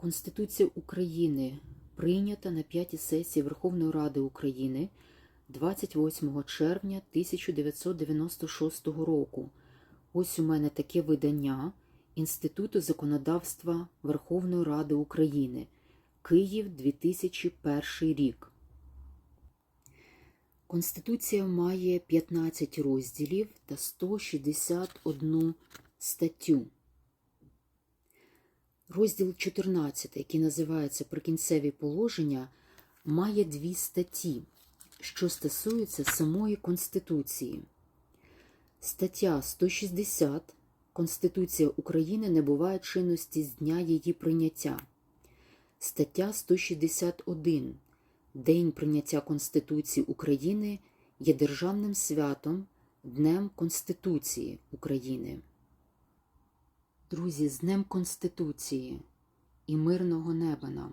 Конституція України прийнята на п'ятій сесії Верховної Ради України 28 червня 1996 року. Ось у мене таке видання Інституту законодавства Верховної Ради України. Київ 2001 рік. Конституція має 15 розділів та 161 статтю. Розділ 14, який називається Прикінцеві положення, має дві статті, що стосуються самої Конституції. Стаття 160 Конституція України не буває чинності з дня її прийняття. Стаття 161 День прийняття Конституції України є державним святом Днем Конституції України. Друзі, з Днем Конституції і мирного неба нам!